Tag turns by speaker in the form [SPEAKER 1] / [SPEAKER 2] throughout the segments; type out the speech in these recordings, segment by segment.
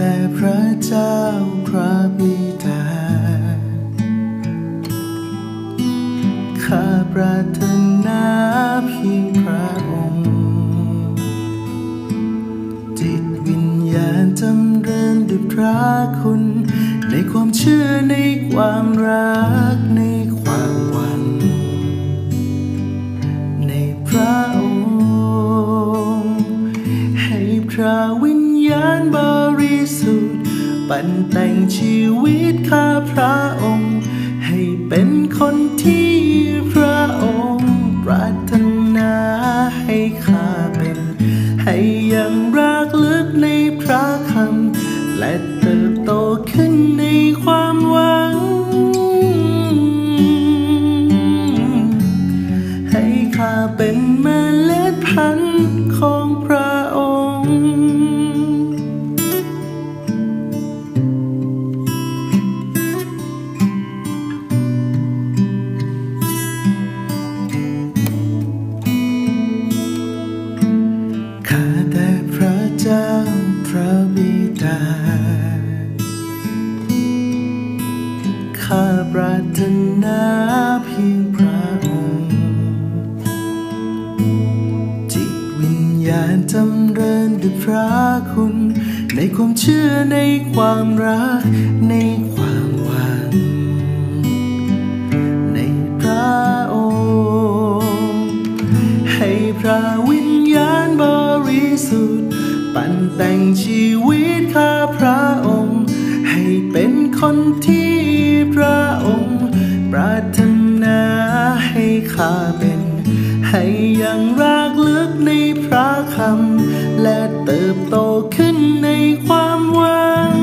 [SPEAKER 1] แต่พระเจ้าพระบิดา ข้าปรารถนาเพียงพระองค์ จิตวิญญาณจำเริญด้วยพระคุณ ในความเชื่อในความรัก แต่งชีวิตข้าพระองค์ ให้เป็นคนที่พระองค์ ปรารถนาให้ข้าเป็น ให้ยังรักลึกในพระคำ และเติบโตขึ้นในความหวัง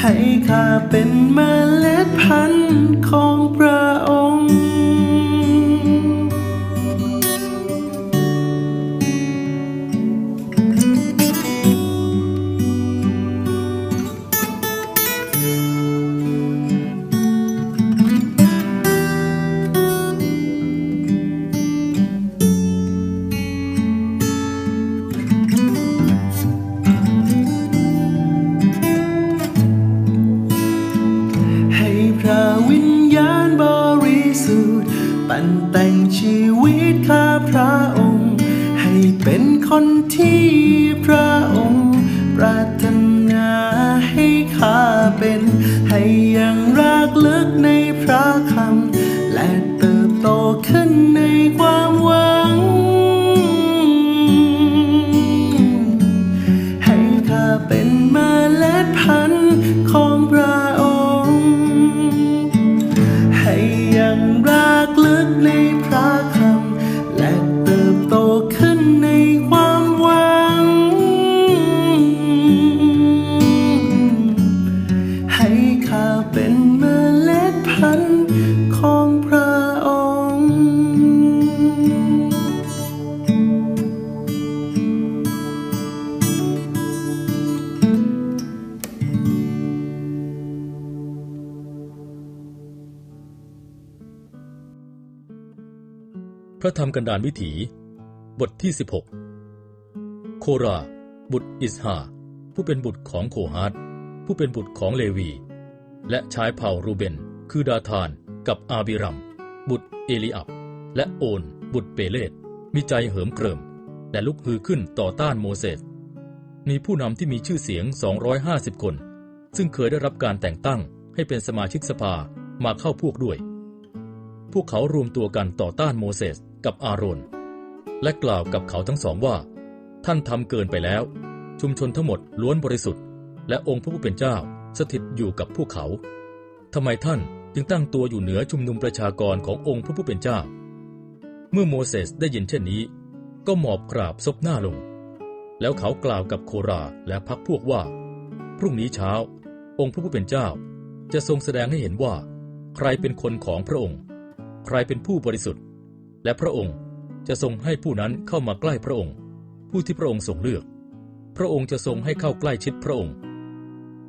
[SPEAKER 1] ให้ข้าเป็นเมล็ดพันธุ์ของพระ ธิ์ปั่นแต่งชีวิตข้าพระองค์ ให้เป็นคนที่ ระธรรมกันดา
[SPEAKER 2] รวิถี บทที่ 16 โครา บุตรอิสฮาผู้เป็นบุตรของโคฮาตผู้เป็นบุตรของเลวี และชายเผ่ารูเบน คือดาธานกับอาบิรัม บุตรเอลิอับ และโอน บุตรเปเลตมีใจเหิมเกริม และลุกฮือขึ้นต่อต้านโมเสส มีผู้นำที่มีชื่อเสียง 250 คน ซึ่งเคยได้รับการแต่งตั้งให้เป็นสมาชิกสภามาเข้าพวกด้วย พวกเขารวมตัวกันต่อต้านโมเสส กับอาโรนและกล่าวกับเขาทั้งสองว่า ท่านทำเกินไปแล้ว ชุมชนทั้งหมดล้วนบริสุทธิ์ และองค์พระผู้เป็นเจ้าสถิตอยู่กับพวกเขาทำไมท่านจึงตั้งตัวอยู่เหนือชุมนุมประชากรขององค์พระผู้เป็นเจ้า เมื่อโมเสสได้ยินเช่นนี้ ก็หมอบกราบซบหน้าลง แล้วเขากล่าวกับโคราและพักพวกว่า พรุ่งนี้เช้า องค์พระผู้เป็นเจ้า จะทรงแสดงให้เห็นว่า ใครเป็นคนของพระองค์ ใครเป็นผู้บริสุทธิ์ และพระองค์จะทรงให้ผู้นั้นเข้ามาใกล้พระองค์ ผู้ที่พระองค์ทรงเลือก พระองค์จะทรงให้เข้าใกล้ชิดพระองค์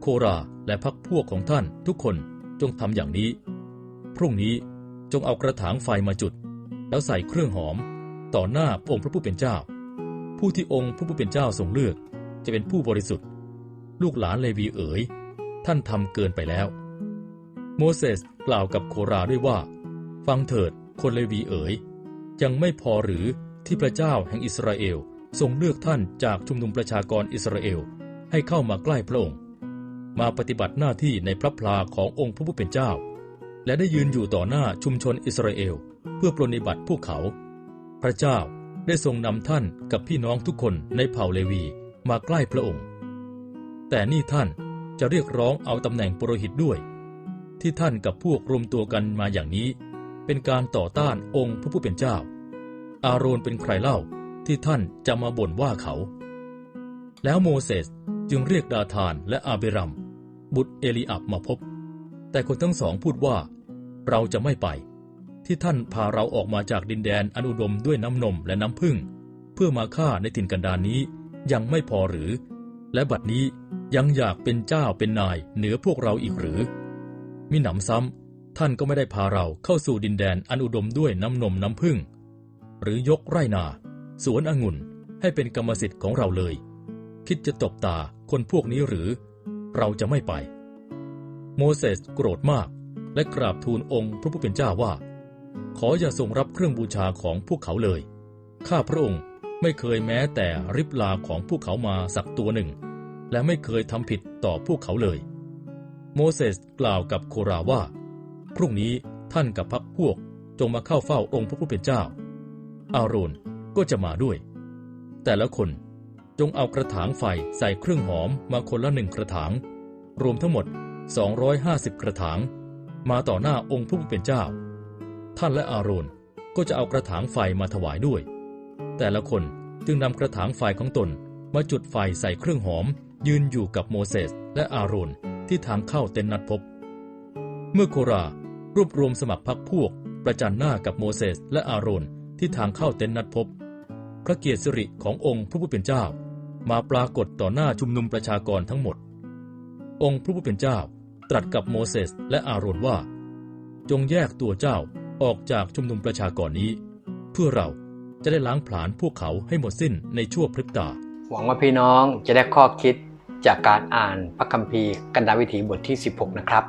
[SPEAKER 2] โคราและพักพวกของท่านทุกคนจงทำอย่างนี้ พรุ่งนี้จงเอากระถางไฟมาจุด แล้วใส่เครื่องหอม ต่อหน้าองค์พระผู้เป็นเจ้า ผู้ที่องค์พระผู้เป็นเจ้าทรงเลือก จะเป็นผู้บริสุทธิ์ ลูกหลานเลวีเอ๋ย ท่านทำเกินไปแล้ว โมเสสกล่าวกับโคราด้วยว่า ฟังเถิดคนเลวีเอ๋ย ยังไม่พอหรือที่พระเจ้าแห่งอิสราเอลทรงเลือกท่านจากชุมนุมประชากรอิสราเอลให้เข้ามาใกล้พระองค์ มาปฏิบัติหน้าที่ในพระพลาขององค์พระผู้เป็นเจ้า และได้ยืนอยู่ต่อหน้าชุมชนอิสราเอลเพื่อปรนนิบัติพวกเขา พระเจ้าได้ทรงนำท่านกับพี่น้องทุกคนในเผ่าเลวีมาใกล้พระองค์ แต่นี่ท่านจะเรียกร้องเอาตำแหน่งปรหิตด้วย ที่ท่านกับพวกรวมตัวกันมาอย่างนี้ เป็นการต่อต้านองค์พระผู้เป็นเจ้า อาโรนเป็นใครเล่าที่ท่านจะมาบ่นว่าเขา แล้วโมเสสจึงเรียกดาธานและอาเบรัม บุตรเอลีอับมาพบ แต่คนทั้งสองพูดว่า เราจะไม่ไป ที่ท่านพาเราออกมาจากดินแดนอันอุดมด้วยน้ำนมและน้ำพึ่ง เพื่อมาฆ่าในถิ่นกันดารนนี้ยังไม่พอหรือ และบัดนี้ยังอยากเป็นเจ้าเป็นนายเหนือพวกเราอีกหรือ มิหนำซ้ำ ท่านก็ไม่ได้พาเราเข้าสู่ดินแดนอันอุดมด้วยน้ำนมน้ำพึ่ง หรือยกไร่นา สวนองุ่นให้เป็นกรรมสิทธิ์ของเราเลย คิดจะตบตาคนพวกนี้หรือ เราจะไม่ไป โมเสสโกรธมากและกราบทูลองค์พระผู้เป็นเจ้าว่า ขออย่าทรงรับเครื่องบูชาของพวกเขาเลย ข้าพระองค์ไม่เคยแม้แต่ริบลาของพวกเขามาสักตัวหนึ่ง และไม่เคยทำผิดต่อพวกเขาเลย โมเสสกล่าวกับโคราว่า พรุ่งนี้ท่านกับพักพวกจงมาเข้าเฝ้าองค์พระผู้เป็นเจ้า อาโรนก็จะมาด้วย แต่ละคนจงเอากระถางไฟใส่เครื่องหอมมาคนละหนึ่งกระถาง รวมทั้งหมด 250 กระถาง มาต่อหน้าองค์ผู้เป็นเจ้า ท่านและอาโรนก็จะเอากระถางไฟมาถวายด้วย แต่ละคนจึงนำกระถางไฟของตนมาจุดไฟใส่เครื่องหอม ยืนอยู่กับโมเสสและอาโรนที่ทางเข้าเต็นนัดพบ เมื่อโครา รวบรวมสมัครพรรคพวก ประจันหน้ากับโมเสสและอาโรนที่ทางเข้าเต็นท์นัดพบ พระเกียรติสิริขององค์พระผู้เป็นเจ้า มาปรากฏต่อหน้าชุมนุมประชากรทั้งหมด องค์พระผู้เป็นเจ้า ตรัสกับโมเสสและอาโรนว่า จงแยกตัวเจ้าออกจากชุมนุมประชากรนี้ เพื่อเราจะได้ล้างผลาญพวกเขาให้หมดสิ้นในชั่วพริบตา
[SPEAKER 3] หวังว่าพี่น้องจะได้ข้อคิดจากการอ่านพระคัมภีร์กันดาวิถีบทที่ 16 นะครับ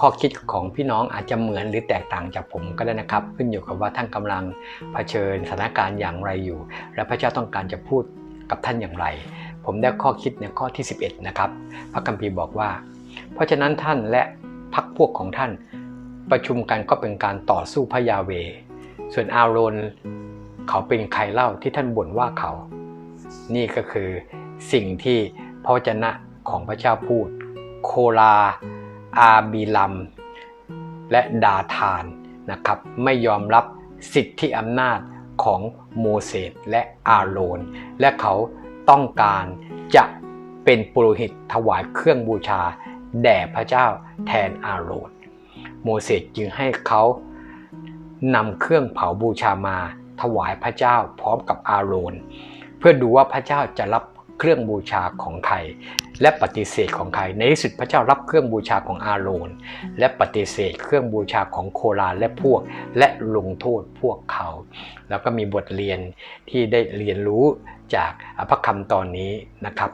[SPEAKER 3] ข้อคิดของพี่น้องอาจจะเหมือนหรือแตกต่างจากผมก็ได้นะครับ ขึ้นอยู่กับว่าท่านกำลังเผชิญสถานการณ์อย่างไรอยู่ และพระเจ้าต้องการจะพูดกับท่านอย่างไร ผมได้ข้อคิดในข้อที่ 11 นะครับ พระคัมภีร์บอกว่า เพราะฉะนั้นท่านและพรรคพวกของท่านประชุมกันก็เป็นการต่อสู้พระยาเว ส่วนอาโรนเขาเป็นใครเล่าที่ท่านบ่นว่าเขา นี่ก็คือสิ่งที่พระวจนะของพระเจ้าพูด โคลา อาบีลัม และดาธานนะครับไม่ยอมรับสิทธิอำนาจของโมเสสและอาโรน และเขาต้องการจะเป็นปุโรหิตถวายเครื่องบูชา แด่พระเจ้าแทนอาโรน โมเสสจึงให้เขานำเครื่องเผาบูชามาถวายพระเจ้าพร้อมกับอาโรน เพื่อดูว่าพระเจ้าจะรับ เครื่องบูชาของใคร และปฏิเสธของใคร ในที่สุดพระเจ้ารับเครื่องบูชาของอาโรน และปฏิเสธเครื่องบูชาของโคลาและพวก และลงโทษพวกเขา แล้วก็มีบทเรียนที่ได้เรียนรู้จากพระคำตอนนี้นะครับ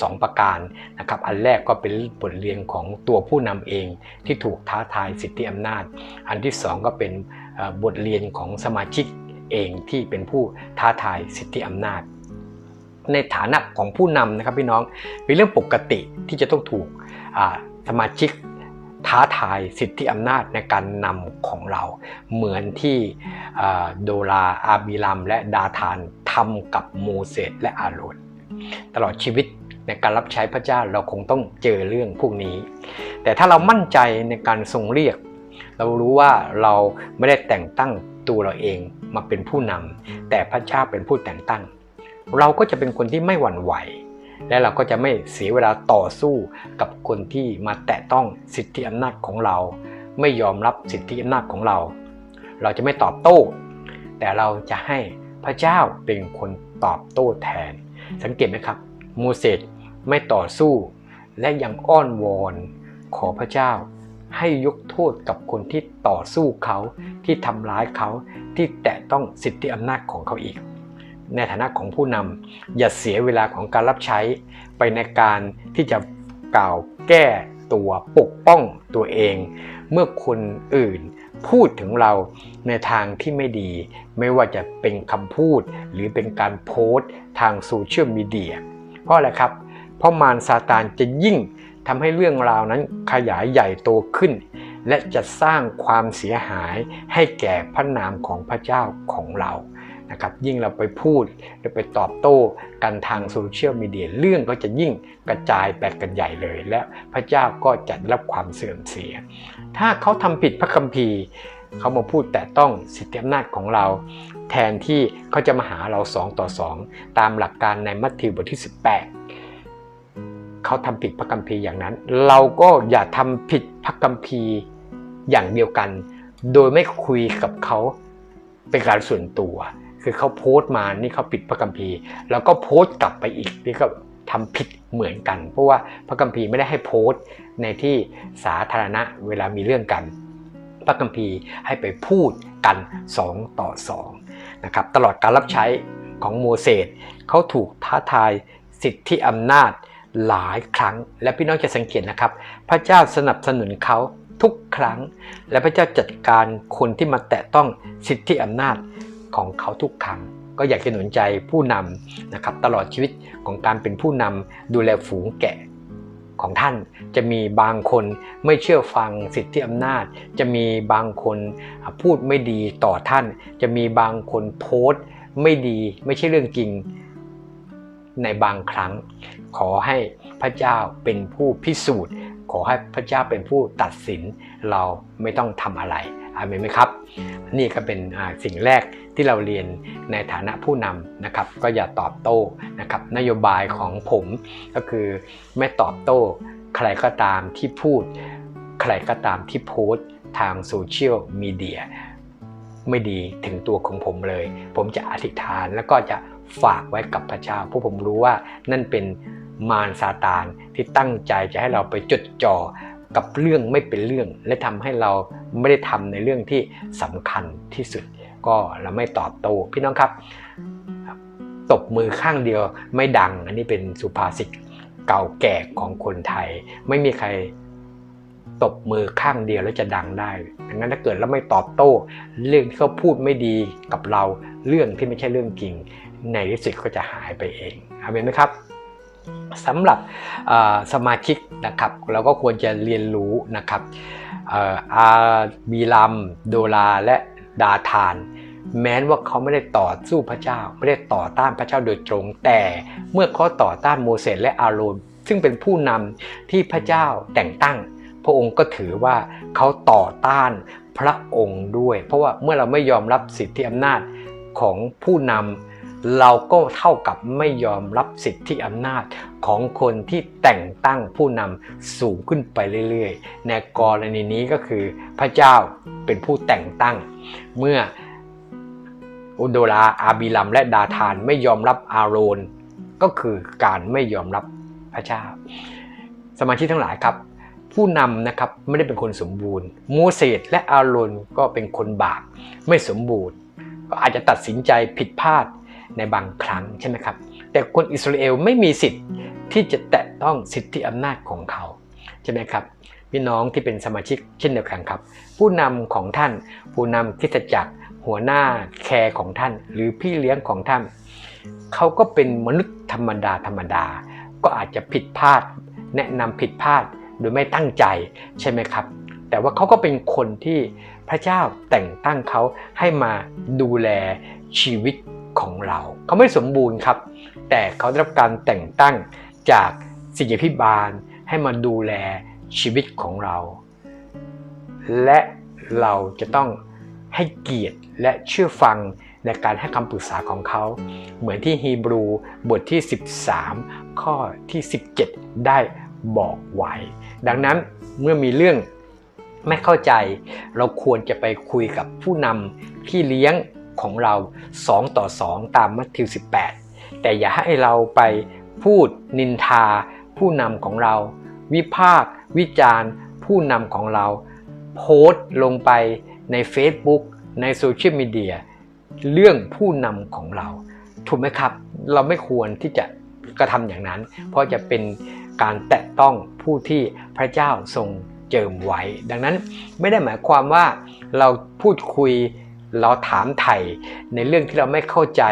[SPEAKER 3] สองประการนะครับ อันแรกก็เป็นบทเรียนของตัวผู้นำเองที่ถูกท้าทายสิทธิอำนาจ อันที่สองก็เป็นบทเรียนของสมาชิกเองที่เป็นผู้ท้าทายสิทธิอำนาจ ในฐานะของผู้นำนะครับพี่น้องเป็นเรื่องปกติที่จะต้องถูกสมาชิกท้าทายสิทธิอำนาจในการนำของเรา เหมือนที่โดราอาบิลัมและดาธานทำกับโมเสสและอาโรนตลอดชีวิตในการรับใช้พระเจ้าเราคงต้องเจอเรื่องพวกนี้ แต่ถ้าเรามั่นใจในการทรงเรียก เรารู้ว่าเราไม่ได้แต่งตั้งตัวเราเองมาเป็นผู้นำแต่พระเจ้าเป็นผู้แต่งตั้ง เราก็จะเป็นคนที่ไม่หวั่นไหว และเราก็จะไม่เสียเวลาต่อสู้กับคนที่มาแตะต้องสิทธิอำนาจของเรา ไม่ยอมรับสิทธิอำนาจของเรา เราจะไม่ตอบโต้ แต่เราจะให้พระเจ้าเป็นคนตอบโต้แทน สังเกตไหมครับโมเสสไม่ต่อสู้ และยังอ้อนวอนขอพระเจ้าให้ยกโทษกับคนที่ต่อสู้เขาที่ทำร้ายเขาที่แตะต้องสิทธิอำนาจของเขาอีก ในฐานะของผู้นำอย่าเสียเวลาของการรับใช้ไปในการที่จะกล่าวแก้ตัวปกป้องตัวเอง เมื่อคนอื่นพูดถึงเราในทางที่ไม่ดี ไม่ว่าจะเป็นคำพูดหรือเป็นการโพสต์ทางโซเชียลมีเดียเพราะอะไรครับ เพราะมารซาตานจะยิ่งทำให้เรื่องราวนั้นขยายใหญ่โตขึ้น และจะสร้างความเสียหายให้แก่พระนามของพระเจ้าของเรา นะครับยิ่งเราไปพูดหรือไปตอบโต้กันทางโซเชียลมีเดียเรื่องก็จะยิ่งกระจายไปกันใหญ่เลย และพระเจ้าก็จะรับความเสื่อมเสีย ถ้าเขาทำผิดพระคัมภีร์เขามาพูดแต่ต้องสิทธิอำนาจของเรา แทนที่เขาจะมาหาเราสองต่อสองตามหลักการในมัทธิวบทที่ 18 เขาทำผิดพระคัมภีร์อย่างนั้น เราก็อย่าทำผิดพระคัมภีร์อย่างเดียวกัน โดยไม่คุยกับเขาเป็นการส่วนตัว คือเขาโพสต์มานี่เขาผิดพระคัมภีร์ แล้วก็โพสต์กลับไปอีกนี่ก็ทำผิดเหมือนกัน เพราะว่าพระคัมภีร์ไม่ได้ให้โพสต์ในที่สาธารณะเวลามีเรื่องกัน พระคัมภีร์ให้ไปพูดกัน2ต่อ2นะครับตลอดการรับใช้ของโมเสสเขาถูกท้าทายสิทธิอำนาจหลายครั้ง และพี่น้องจะสังเกตนะครับ พระเจ้าสนับสนุนเขาทุกครั้ง และพระเจ้าจัดการคนที่มาแตะต้องสิทธิอำนาจ ของเขาทุกครั้งก็อยากจะหนุนใจผู้นำนะครับตลอดชีวิตของการเป็นผู้นำดูแลฝูงแกะของท่าน จะมีบางคนไม่เชื่อฟังสิทธิอำนาจ จะมีบางคนพูดไม่ดีต่อท่าน จะมีบางคนโพสต์ไม่ดีไม่ใช่เรื่องจริงในบางครั้ง ขอให้พระเจ้าเป็นผู้พิสูจน์ ขอให้พระเจ้าเป็นผู้ตัดสินเราไม่ต้องทำอะไรอาเมนไหมครับ นี่ก็เป็นสิ่งแรก ที่เราเรียนในฐานะผู้นำนะครับก็อย่าตอบโต้นะครับนโยบายของผมก็คือไม่ตอบโต้ ใครก็ตามที่พูด ใครก็ตามที่โพสต์ทางโซเชียลมีเดียไม่ดีถึงตัวของผมเลย ผมจะอธิษฐานแล้วก็จะฝากไว้กับพระเจ้าเพราะผมรู้ว่านั่นเป็นมารซาตานที่ตั้งใจจะให้เราไปจดจ่อกับเรื่องไม่เป็นเรื่อง และทำให้เราไม่ได้ทำในเรื่องที่สำคัญที่สุด ก็เราไม่ตอบโต้พี่น้องครับ ตบมือข้างเดียวไม่ดัง อันนี้เป็นสุภาษิตเก่าแก่ของคนไทย ไม่มีใครตบมือข้างเดียวแล้วจะดังได้ดังนั้นถ้าเกิดเราไม่ตอบโต้ เรื่องที่เขาพูดไม่ดีกับเราเรื่องที่ไม่ใช่เรื่องจริง ในที่สุดก็จะหายไปเองเอาเมนไหมครับสำหรับสมาชิกนะครับ เราก็ควรจะเรียนรู้นะครับอาบีลัมโดลาและ ดาธาน แม้ว่าเขาไม่ได้ต่อสู้พระเจ้า ไม่ได้ต่อต้านพระเจ้าโดยตรง แต่เมื่อเขาต่อต้านโมเสสและอาโรนซึ่งเป็นผู้นำที่พระเจ้าแต่งตั้ง พระองค์ก็ถือว่าเขาต่อต้านพระองค์ด้วย เพราะว่าเมื่อเราไม่ยอมรับสิทธิอำนาจของผู้นำ เราก็เท่ากับไม่ยอมรับสิทธิอำนาจของคนที่แต่งตั้งผู้นำสูงขึ้นไปเรื่อยๆ ในกรณีนี้ก็คือพระเจ้าเป็นผู้แต่งตั้ง เมื่ออุโดราอาบิลัมและดาธานไม่ยอมรับอาโรน ก็คือการไม่ยอมรับพระเจ้า สมาชิกทั้งหลายครับ ผู้นำนะครับไม่ได้เป็นคนสมบูรณ์โมเสสและอาโรนก็เป็นคนบาปไม่สมบูรณ์ ก็อาจจะตัดสินใจผิดพลาด ในบางครั้งใช่ไหมครับ แต่คนอิสราเอลไม่มีสิทธิ์ที่จะแตะต้องสิทธิอำนาจของเขาใช่ไหมครับพี่น้องที่เป็นสมาชิกเช่นเดียวกันครับ ผู้นำของท่าน ผู้นำคิดจักร หัวหน้าแคร์ของท่าน หรือพี่เลี้ยงของท่าน เขาก็เป็นมนุษย์ธรรมดาธรรมดา ก็อาจจะผิดพลาด แนะนำผิดพลาดโดยไม่ตั้งใจใช่ไหมครับ แต่ว่าเขาก็เป็นคนที่พระเจ้าแต่งตั้งเขาให้มาดูแลชีวิต ของเราเขาไม่สมบูรณ์ครับ แต่เขาได้รับการแต่งตั้งจากสิทธิพิบาลให้มาดูแลชีวิตของเรา และเราจะต้องให้เกียรติและเชื่อฟังในการให้คำปรึกษาของเขา เหมือนที่ฮีบรูบทที่ 13 ข้อที่ 17 ได้บอกไว้ ดังนั้นเมื่อมีเรื่องไม่เข้าใจ เราควรจะไปคุยกับผู้นำพี่เลี้ยง ของเรา 2 ต่อ 2 ตามมัทธิว 18 แต่อย่าให้เราไปพูดนินทา ผู้นำของเรา วิพากษ์วิจารณ์ ผู้นำของเรา โพสต์ลงไปใน Facebook ในโซเชียลมีเดียเรื่องผู้นำของเรา ถูกไหมครับ เราไม่ควรที่จะกระทำอย่างนั้น เพราะจะเป็นการแตะต้องผู้ที่พระเจ้าทรงเจิมไว้ ดังนั้นไม่ได้หมายความว่าเราพูดคุย เราถามไถ่ในเรื่องที่เราไม่เข้าใจ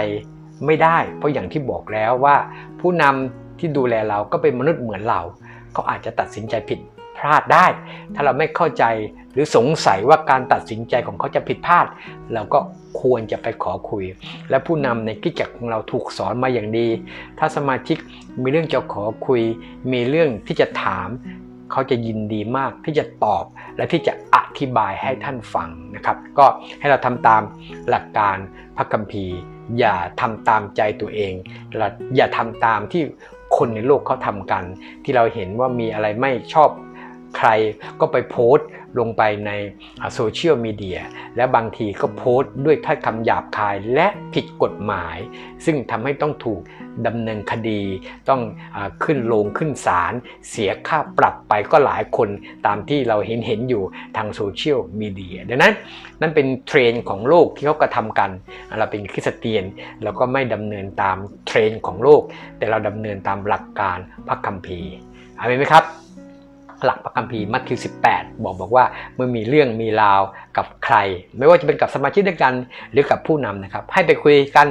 [SPEAKER 3] ไม่ได้ เพราะอย่างที่บอกแล้วว่า ผู้นำที่ดูแลเราก็เป็นมนุษย์เหมือนเราเขาอาจจะตัดสินใจผิดพลาดได้ ถ้าเราไม่เข้าใจหรือสงสัยว่าการตัดสินใจของเขาจะผิดพลาด เราก็ควรจะไปขอคุย และผู้นำในกิจจักรของเราถูกสอนมาอย่างดี ถ้าสมาชิกมีเรื่องจะขอคุย มีเรื่องที่จะถาม เขาจะยินดีมากที่จะตอบและที่จะอธิบายให้ท่านฟังนะครับ ก็ให้เราทำตามหลักการพระคัมภีร์ อย่าทำตามใจตัวเองและอย่าทำตามที่คนในโลกเขาทำกัน ที่เราเห็นว่ามีอะไรไม่ชอบใครก็ไปโพสต์ลงไปในโซเชียลมีเดียและบางทีก็โพสต์ด้วยถ้อยคำหยาบคายและผิดกฎหมาย ซึ่งทำให้ต้องถูก ดำเนินคดีต้องอขึ้นโรงขึ้นศาลเสียค่าปรับไปก็หลายคนตามที่เราเห็นเห็นอยู่ทางโซเชียลมีเดียดังนั้น นั่นเป็นเทรนของโลกที่เขากระทำกัน เราเป็นคริสเตียนเราก็ไม่ดำเนินตามเทรนของโลก แต่เราดำเนินตามหลักการพระคัมภีร์อาเมนไหมครับ หลักพระคัมภีร์มัทธิว 18 บอกบอกว่าเมื่อมีเรื่องมีราวกับใคร ไม่ว่าจะเป็นกับสมาชิกด้วยกันหรือกับผู้นำนะครับให้ไปคุยกัน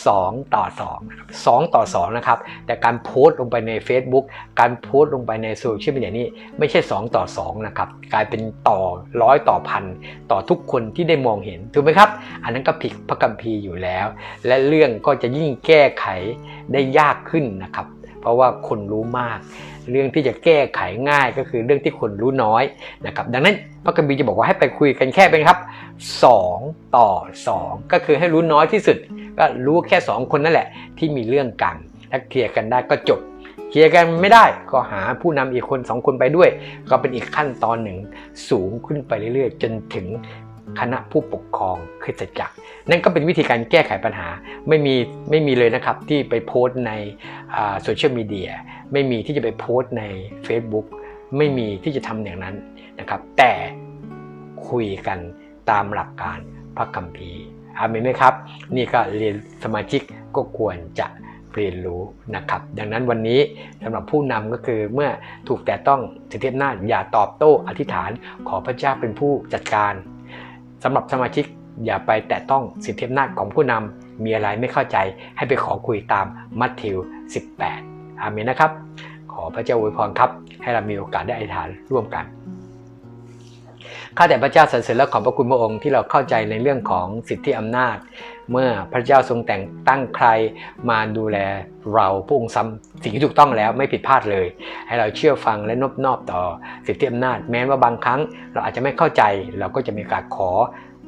[SPEAKER 3] 2 ต่อ2 2ต่อ2นะครับแต่การโพสต์ลงไปใน Facebook การโพสต์ลงไปในโซเชียลมีเดียนี่ไม่ใช่ 2 ต่อ2นะครับกลายเป็นต่อร้อยต่อพันต่อทุกคนที่ได้มองเห็นถูกไหมครับ อันนั้นก็ผิดพระคัมภีร์อยู่แล้ว และเรื่องก็จะยิ่งแก้ไขได้ยากขึ้นนะครับ เพราะว่าคนรู้มาก เรื่องที่จะแก้ไขง่ายก็คือเรื่องที่คนรู้น้อยนะครับดังนั้นพระคัมภีจะบอกว่าให้ไปคุยกันแค่เป็นครับ 2 ต่อ 2 ก็คือให้รู้น้อยที่สุด ก็รู้แค่ 2 คนนั่นแหละ ที่มีเรื่องกันถ้าเคลียร์กันได้ก็จบเคลียร์กันไม่ได้ก็หาผู้นำอีกคน 2 คนไปด้วย ก็เป็นอีกขั้นตอนหนึ่งสูงขึ้นไปเรื่อยๆ จนถึง คณะผู้ปกครองคริสตจักร นั่นก็เป็นวิธีการแก้ไขปัญหาไม่มีไม่มีเลยนะครับที่ไปโพสต์ในโซเชียลมีเดียไม่มีที่จะไปโพสต์ใน Facebook ไม่มีที่จะทำอย่างนั้นนะครับ แต่คุยกันตามหลักการพระคัมภีร์อามนไหมครับ นี่ก็เรียนสมาชิกก็ควรจะเรียนรู้นะครับ ดังนั้นวันนี้สำหรับผู้นำก็คือเมื่อถูกแต่ต้องสิทธิอำนาจอย่าตอบโต้อธิษฐานขอพระเจ้าเป็นผู้จัดการ สำหรับสมาชิกอย่าไปแตะต้องสิทธิอำนาจของผู้นำมีอะไรไม่เข้าใจให้ไปขอคุยตามมัทธิว 18 อาเมนนะครับ ขอพระเจ้าอวยพรครับ ให้เรามีโอกาสได้อธิษฐานร่วมกัน ข้าแต่พระเจ้าสรรเสริญและขอบพระคุณพระองค์ที่เราเข้าใจในเรื่องของสิทธิอำนาจ เมื่อพระเจ้าทรงแต่งตั้งใครมาดูแลเราพระองค์ซ้ำสิ่งที่ถูกต้องแล้วไม่ผิดพลาดเลย ให้เราเชื่อฟังและนบนอบต่อสิทธิอำนาจ แม้ว่าบางครั้งเราอาจจะไม่เข้าใจ เราก็จะมีการขอ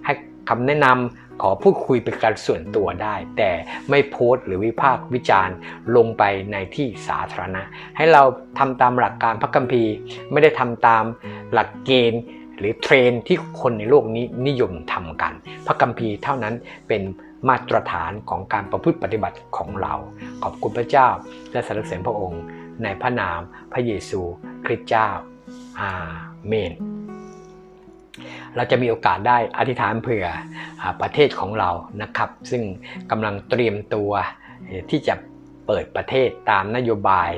[SPEAKER 3] ให้คำแนะนำขอพูดคุยเป็นการส่วนตัวได้ แต่ไม่โพสต์หรือวิพากษ์วิจารณ์ลงไปในที่สาธารณะ ให้เราทำตามหลักการพระคัมภีร์ ไม่ได้ทำตามหลักเกณฑ์ รือเทรนที่คนในโลกนี้นิยมทำกัน พระคัมภีร์เท่านั้นเป็นมาตรฐานของการประพฤติปฏิบัติของเรา ขอบคุณพระเจ้า และสรรเสริญพระองค์ ในพระนามพระเยซูคริสต์เจ้า อาเมน เราจะมีโอกาสได้อธิษฐานเผื่อประเทศของเรานะครับ ซึ่งกำลังเตรียมตัวที่จะ เปิดประเทศตามนโยบาย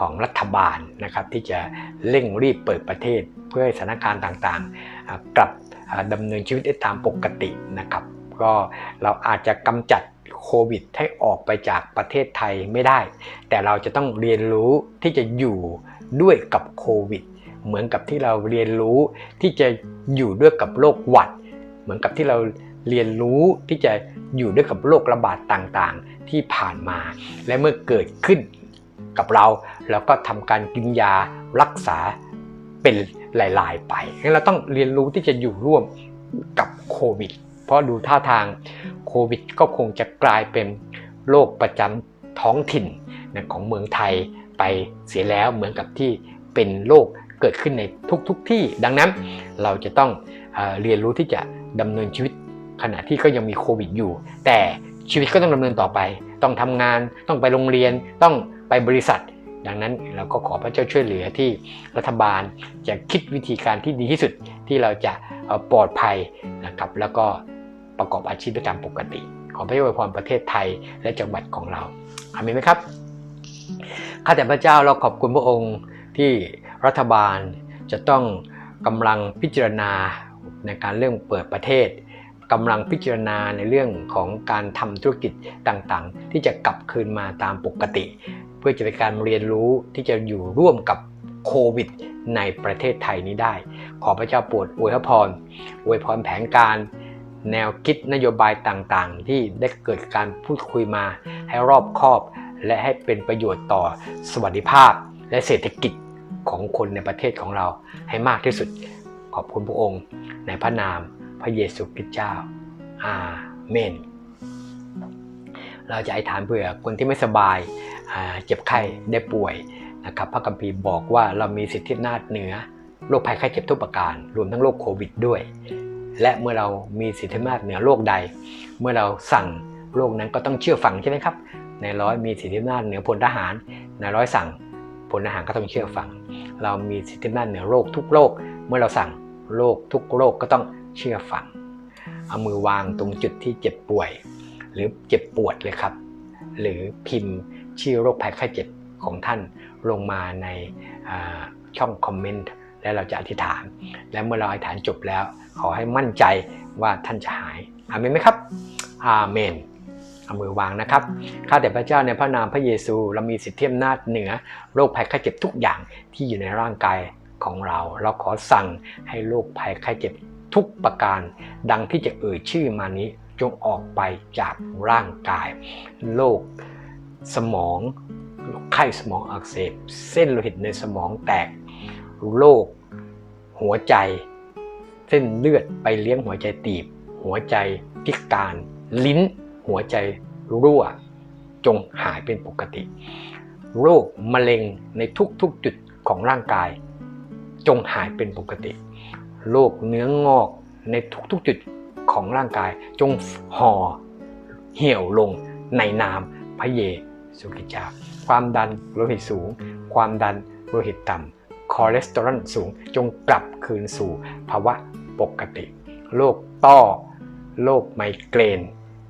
[SPEAKER 3] ของรัฐบาลนะครับที่จะเร่งรีบเปิดประเทศเพื่อให้สถานการณ์ต่างๆ กลับดำเนินชีวิตได้ตามปกตินะครับ ก็เราอาจจะกำจัดโควิดให้ออกไปจากประเทศไทยไม่ได้ แต่เราจะต้องเรียนรู้ที่จะอยู่ด้วยกับโควิด เหมือนกับที่เราเรียนรู้ที่จะอยู่ด้วยกับโรคหวัด เหมือนกับที่เรา เรียนรู้ที่จะอยู่ด้วยกับโรคระบาดต่างๆ ที่ผ่านมา และเมื่อเกิดขึ้นกับเราเราก็ทำการกินยารักษาเป็นหลาย ๆ ไปงั้นเราต้องเรียนรู้ที่จะอยู่ร่วมกับโควิด เพราะดูท่าทางโควิดก็คงจะกลายเป็นโรคประจำท้องถิ่นของเมืองไทยไปเสียแล้วเหมือนกับที่เป็นโรคเกิดขึ้นในทุกๆทที่ ดังนั้นเราจะต้องเอเรียนรู้ที่จะดำเนินชีวิต ขณะที่ก็ยังมีโควิดอยู่ แต่ชีวิตก็ต้องดำเนินต่อไป ต้องทำงานต้องไปโรงเรียนต้องไปบริษัท ดังนั้นเราก็ขอพระเจ้าช่วยเหลือที่รัฐบาลจะคิดวิธีการที่ดีที่สุดที่เราจะปลอดภัยนะครับแล้วก็ประกอบอาชีพตามปกติ ขอพระเจ้าอวยพรประเทศไทยและจังหวัดของเราอามีไหมครับข้าแต่พระเจ้าเราขอบคุณพระองค์ที่รัฐบาลจะต้องกำลังพิจารณาในการเรื่องเปิดประเทศ กำลังพิจารณาในเรื่องของการทำธุรกิจต่างๆ ที่จะกลับคืนมาตามปกติ เพื่อจะเป็นการเรียนรู้ที่จะอยู่ร่วมกับโควิด ในประเทศไทยนี้ได้ ขอพระเจ้าโปรดอวยพรอวยพรแผนการแนวคิดนโยบายต่างๆ ที่ได้เกิดการพูดคุยมาให้รอบคอบ และให้เป็นประโยชน์ต่อสวัสดิภาพ และเศรษฐกิจของคนในประเทศของเราให้มากที่สุด ขอบคุณพระองค์ ในพระนาม พระเยซูคริสต์เจ้า อาเมน เราจะอธิษฐานเผื่อคนที่ไม่สบายอ่าเจ็บไข้ได้ป่วยนะครับพระคัมภีร์บอกว่าเรามีสิทธิอำนาจเหนือโรคภัยไข้เจ็บทุกประการ รวมทั้งโรคโควิดด้วย และเมื่อเรามีสิทธิอำนาจเหนือโรคใด เมื่อเราสั่งโรคนั้นก็ต้องเชื่อฟังใช่ไหมครับ ในร้อยมีสิทธิอำนาจเหนือพลทหาร ในร้อยสั่งพลทหารก็ต้องเชื่อฟัง เรามีสิทธิอำนาจเหนือโรคทุกโรค เมื่อเราสั่งโรคทุกโรคก็ต้อง เชื่อฟัง เอามือวางตรงจุดที่เจ็บป่วย หรือเจ็บปวดเลยครับ หรือพิมพ์ชื่อโรคภัยไข้เจ็บของท่านลงมาในช่องคอมเมนต์และเราจะอธิษฐาน และเมื่อเราอธิษฐานจบแล้ว ขอให้มั่นใจว่าท่านจะหายอาเมนไหมครับอาเมนเอามือวางนะครับ ข้าแต่พระเจ้าในพระนามพระเยซู เรามีสิทธิอำนาจเหนือโรคภัยไข้เจ็บทุกอย่างที่อยู่ในร่างกายของเรา เราขอสั่งให้โรคภัยไข้เจ็บ ทุกประการ ดังที่จะเอ่ยชื่อมานี้จงออกไปจากร่างกาย โรคสมองไข้สมองอักเสบ เส้นโลหิตในสมองแตกโรคหัวใจ เส้นเลือดไปเลี้ยงหัวใจตีบ หัวใจพิการ ลิ้น หัวใจรั่ว จงหายเป็นปกติ โรคมะเร็งในทุกๆจุดของร่างกาย จงหายเป็นปกติ โรคเนื้องอกในทุกๆจุดของร่างกาย จงห่อเหี่ยวลงในนามพระเยซูคริสต์เจ้าความดันโลหิตสูง ความดันโลหิตต่ำคอเลสเตอรอลสูง จงกลับคืนสู่ภาวะปกติโรคต้อโรคไมเกรน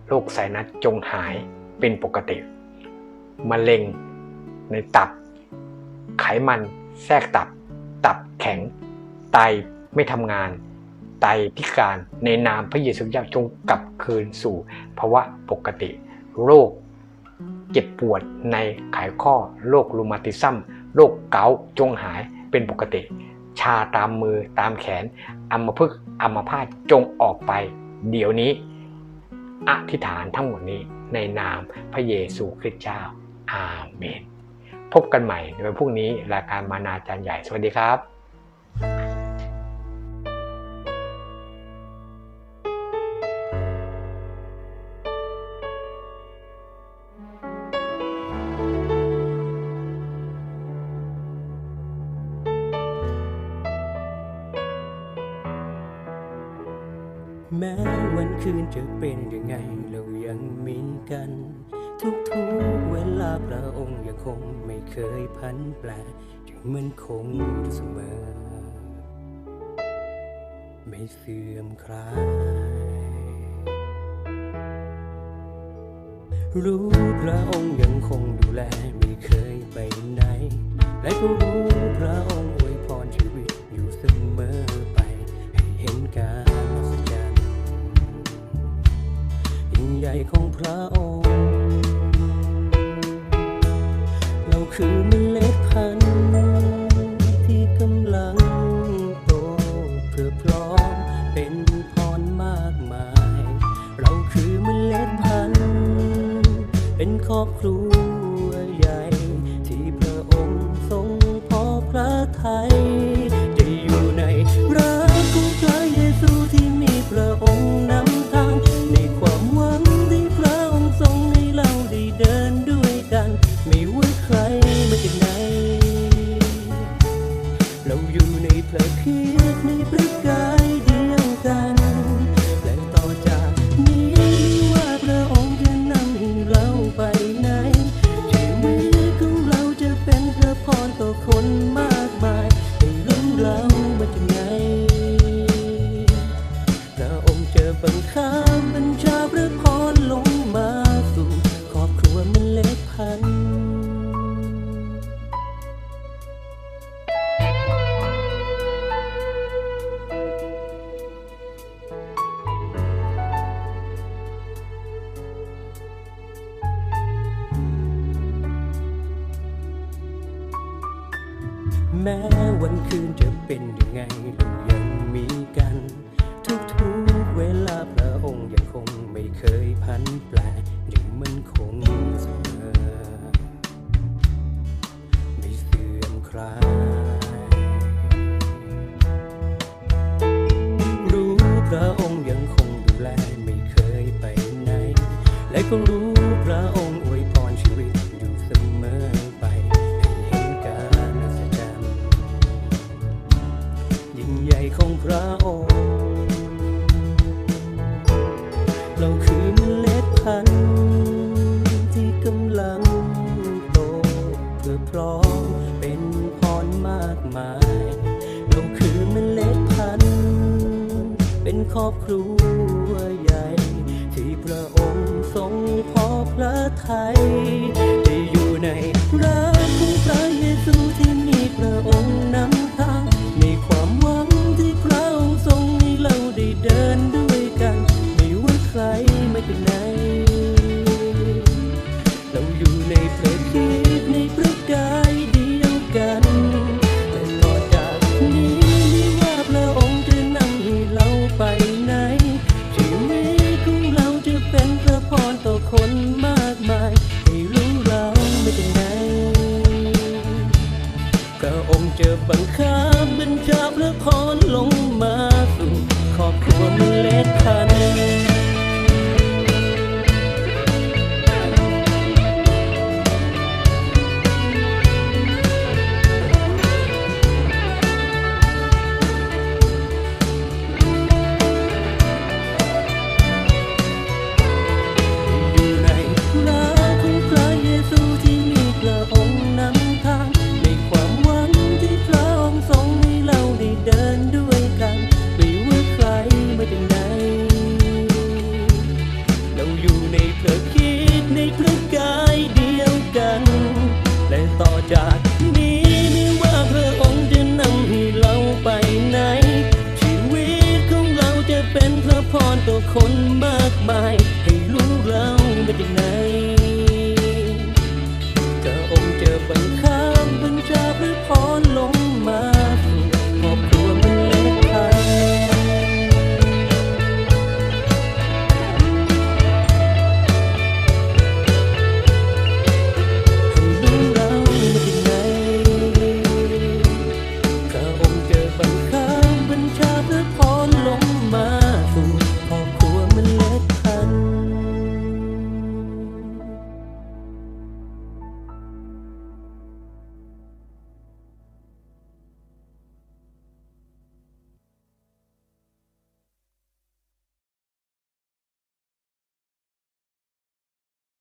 [SPEAKER 3] โรคไซนัสจงหายเป็นปกติมะเร็งในตับ ไขมันแทรกตับ ตับแข็ง ไต ไม่ทำงานไตพิการในนามพระเยซูเจ้าจงกลับคืนสู่ภาวะปกติ โรคเจ็บปวดในไขข้อโรครูมาติซัมโรคเกาจงหายเป็นปกติ ชาตามมือตามแขนอัมพฤกษ์อัมพาตจงออกไป เดี๋ยวนี้ อธิษฐานทั้งหมดนี้ในนามพระเยซูคริสต์เจ้า อาเมน พบกันใหม่ในวันพรุ่งนี้รายการมานาจารย์ใหญ่สวัสดีครับ
[SPEAKER 4] นแปรยังมันคงอยู่เสมอ ไม่เสื่อมคลายรู้พระองค์ยังคงดูแลไม่เคยไปไหน และก็รู้พระองค์อวยพรชีวิตอยู่เสมอไป ให้เห็นการอัศจรรย์ยิ่งใหญ่ของพระองค์ เราคือ อบครัว ได้ก็รู้พระองค์ คนมากมาย
[SPEAKER 1] ให้รู้เรามาจากไหนจะองค์เจอบังคับบัญชาหรือพรลง